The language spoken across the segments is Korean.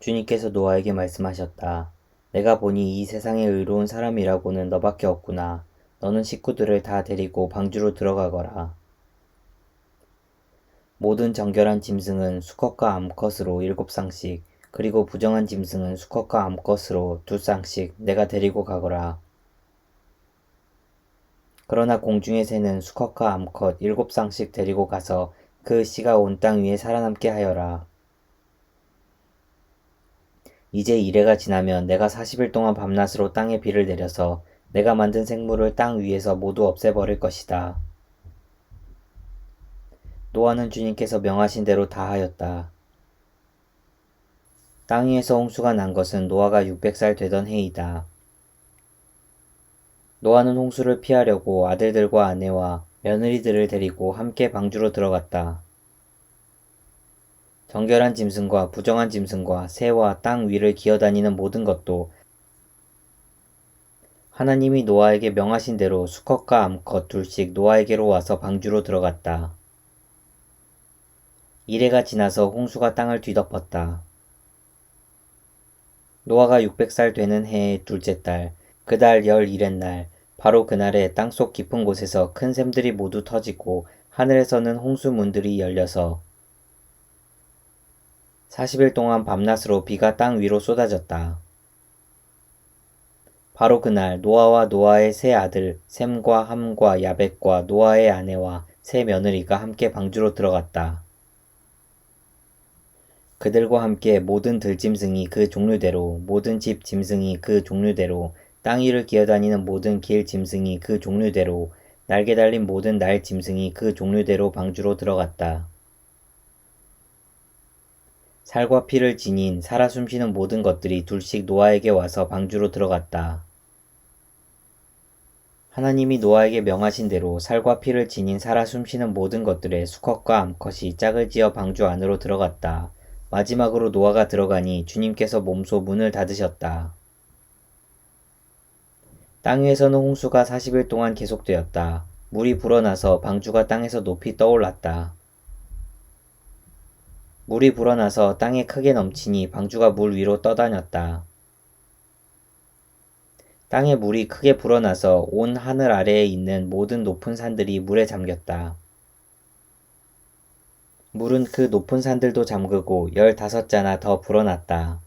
주님께서 노아에게 말씀하셨다. 내가 보니 이 세상에 의로운 사람이라고는 너밖에 없구나. 너는 식구들을 다 데리고 방주로 들어가거라. 모든 정결한 짐승은 수컷과 암컷으로 일곱 쌍씩, 그리고 부정한 짐승은 수컷과 암컷으로 두 쌍씩 내가 데리고 가거라. 그러나 공중의 새는 수컷과 암컷 일곱 쌍씩 데리고 가서 그 씨가 온 땅 위에 살아남게 하여라. 이제 이래가 지나면 내가 40일 동안 밤낮으로 땅에 비를 내려서 내가 만든 생물을 땅 위에서 모두 없애버릴 것이다. 노아는 주님께서 명하신 대로 다 하였다. 땅 위에서 홍수가 난 것은 노아가 600살 되던 해이다. 노아는 홍수를 피하려고 아들들과 아내와 며느리들을 데리고 함께 방주로 들어갔다. 정결한 짐승과 부정한 짐승과 새와 땅 위를 기어다니는 모든 것도 하나님이 노아에게 명하신 대로 수컷과 암컷 둘씩 노아에게로 와서 방주로 들어갔다. 이래가 지나서 홍수가 땅을 뒤덮었다. 노아가 600살 되는 해의 둘째 달, 그달 열일의 날, 바로 그날에 땅속 깊은 곳에서 큰 샘들이 모두 터지고 하늘에서는 홍수문들이 열려서 40일 동안 밤낮으로 비가 땅 위로 쏟아졌다. 바로 그날 노아와 노아의 세 아들 셈과 함과 야벳과 노아의 아내와 세 며느리가 함께 방주로 들어갔다. 그들과 함께 모든 들짐승이 그 종류대로 모든 집 짐승이 그 종류대로 땅 위를 기어다니는 모든 길 짐승이 그 종류대로 날개 달린 모든 날 짐승이 그 종류대로 방주로 들어갔다. 살과 피를 지닌 살아 숨쉬는 모든 것들이 둘씩 노아에게 와서 방주로 들어갔다. 하나님이 노아에게 명하신 대로 살과 피를 지닌 살아 숨쉬는 모든 것들의 수컷과 암컷이 짝을 지어 방주 안으로 들어갔다. 마지막으로 노아가 들어가니 주님께서 몸소 문을 닫으셨다. 땅 위에서는 홍수가 40일 동안 계속되었다. 물이 불어나서 방주가 땅에서 높이 떠올랐다. 물이 불어나서 땅에 크게 넘치니 방주가 물 위로 떠다녔다. 땅에 물이 크게 불어나서 온 하늘 아래에 있는 모든 높은 산들이 물에 잠겼다. 물은 그 높은 산들도 잠그고 열다섯 자나 더 불어났다.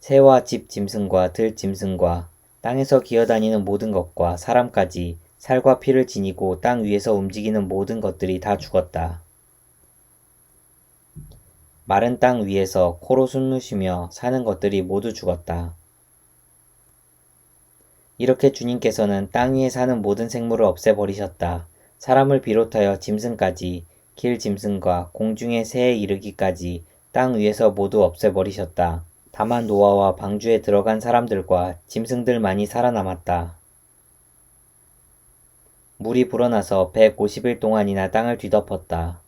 새와 집 짐승과 들 짐승과 땅에서 기어다니는 모든 것과 사람까지 살과 피를 지니고 땅 위에서 움직이는 모든 것들이 다 죽었다. 마른 땅 위에서 코로 숨을 쉬며 사는 것들이 모두 죽었다. 이렇게 주님께서는 땅 위에 사는 모든 생물을 없애버리셨다. 사람을 비롯하여 짐승까지 길 짐승과 공중의 새에 이르기까지 땅 위에서 모두 없애버리셨다. 다만 노아와 방주에 들어간 사람들과 짐승들만이 살아남았다. 물이 불어나서 150일 동안이나 땅을 뒤덮었다.